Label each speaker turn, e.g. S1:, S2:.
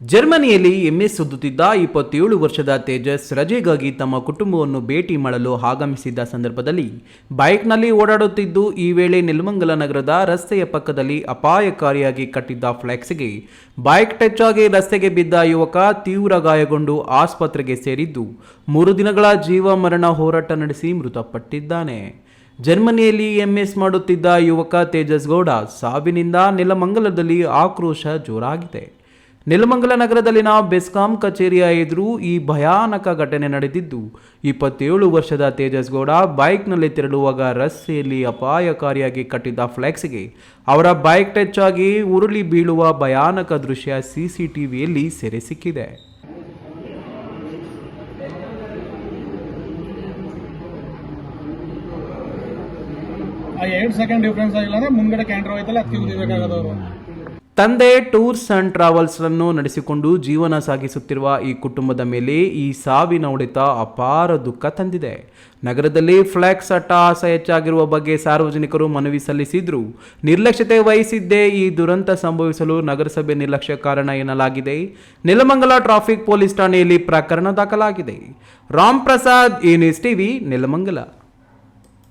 S1: ಜರ್ಮನಿಯಲ್ಲಿ ಎಂಎಸ್ ಸುದ್ದುತ್ತಿದ್ದ ಇಪ್ಪತ್ತೇಳು ವರ್ಷದ ತೇಜಸ್ ರಜೆಗಾಗಿ ತಮ್ಮ ಕುಟುಂಬವನ್ನು ಭೇಟಿ ಮಾಡಲು ಆಗಮಿಸಿದ್ದ ಸಂದರ್ಭದಲ್ಲಿ ಬೈಕ್ನಲ್ಲಿ ಓಡಾಡುತ್ತಿದ್ದು, ಈ ವೇಳೆ ನೆಲಮಂಗಲ ನಗರದ ರಸ್ತೆಯ ಪಕ್ಕದಲ್ಲಿ ಅಪಾಯಕಾರಿಯಾಗಿ ಕಟ್ಟಿದ್ದ ಫ್ಲೆಕ್ಸ್ಗೆ ಬೈಕ್ ಟಚ್ ಆಗಿ ರಸ್ತೆಗೆ ಬಿದ್ದ ಯುವಕ ತೀವ್ರ ಗಾಯಗೊಂಡು ಆಸ್ಪತ್ರೆಗೆ ಸೇರಿದ್ದು, ಮೂರು ದಿನಗಳ ಜೀವ ಮರಣ ಹೋರಾಟ ನಡೆಸಿ ಮೃತಪಟ್ಟಿದ್ದಾನೆ. ಜರ್ಮನಿಯಲ್ಲಿ ಎಂಎಸ್ ಮಾಡುತ್ತಿದ್ದ ಯುವಕ ತೇಜಸ್ ಗೌಡ, ಸಾವಿನಿಂದ ನೆಲಮಂಗಲದಲ್ಲಿ ಆಕ್ರೋಶ ಜೋರಾಗಿದೆ. ನೆಲಮಂಗಲ ನಗರದಲ್ಲಿನ ಬೆಸ್ಕಾಂ ಕಚೇರಿಯ ಎದುರು ಈ ಭಯಾನಕ ಘಟನೆ ನಡೆದಿದ್ದು, ಇಪ್ಪತ್ತೇಳು ವರ್ಷದ ತೇಜಸ್ ಗೌಡ ಬೈಕ್ನಲ್ಲಿ ತೆರಳುವಾಗ ರಸ್ತೆಯಲ್ಲಿ ಅಪಾಯಕಾರಿಯಾಗಿ ಕಟ್ಟಿದ್ದ ಫ್ಲೆಕ್ಸ್ಗೆ ಅವರ ಬೈಕ್ ಟಚ್ ಆಗಿ ಉರುಳಿ ಬೀಳುವ ಭಯಾನಕ ದೃಶ್ಯ ಸಿಸಿಟಿವಿಯಲ್ಲಿ ಸೆರೆ ಸಿಕ್ಕಿದೆ.
S2: ಆ ಎರಡು ಸೆಕೆಂಡ್ ಡಿಫ್ರೆನ್ಸ್ ಆಗಿಲ್ಲ ಅಂದ್ರೆ ಮುಂದ್ಗಡೆ ಕ್ಯಾಂಡ್ರೋ ಹೋಯ್ತಲ್ಲ ಅದಕ್ಕೆ ಉದಿಬೇಕಾಗದವರು
S1: ತಂದೆ ಟೂರ್ಸ್ ಅಂಡ್ ಟ್ರಾವೆಲ್ಸ್ರನ್ನು ನಡೆಸಿಕೊಂಡು ಜೀವನ ಸಾಗಿಸುತ್ತಿರುವ ಈ ಕುಟುಂಬದ ಮೇಲೆ ಈ ಸಾವಿನ ಹೊಡೆತ ಅಪಾರ ದುಃಖ ತಂದಿದೆ. ನಗರದಲ್ಲಿ ಫ್ಲೆಕ್ಸ್ ಅಟ್ಟಹಾಸ ಹೆಚ್ಚಾಗಿರುವ ಬಗ್ಗೆ ಸಾರ್ವಜನಿಕರು ಮನವಿ ಸಲ್ಲಿಸಿದ್ರು. ನಿರ್ಲಕ್ಷ್ಯತೆ ವಹಿಸಿದ್ದೇ ಈ ದುರಂತ ಸಂಭವಿಸಲು ನಗರಸಭೆ ನಿರ್ಲಕ್ಷ್ಯ ಕಾರಣ ಎನ್ನಲಾಗಿದೆ. ನೆಲಮಂಗಲ ಟ್ರಾಫಿಕ್ ಪೊಲೀಸ್ ಠಾಣೆಯಲ್ಲಿ ಪ್ರಕರಣ ದಾಖಲಾಗಿದೆ. ರಾಮ್ ಪ್ರಸಾದ್ ಏನ್ ಎಸ್ ಟಿವಿ, ನೆಲಮಂಗಲ.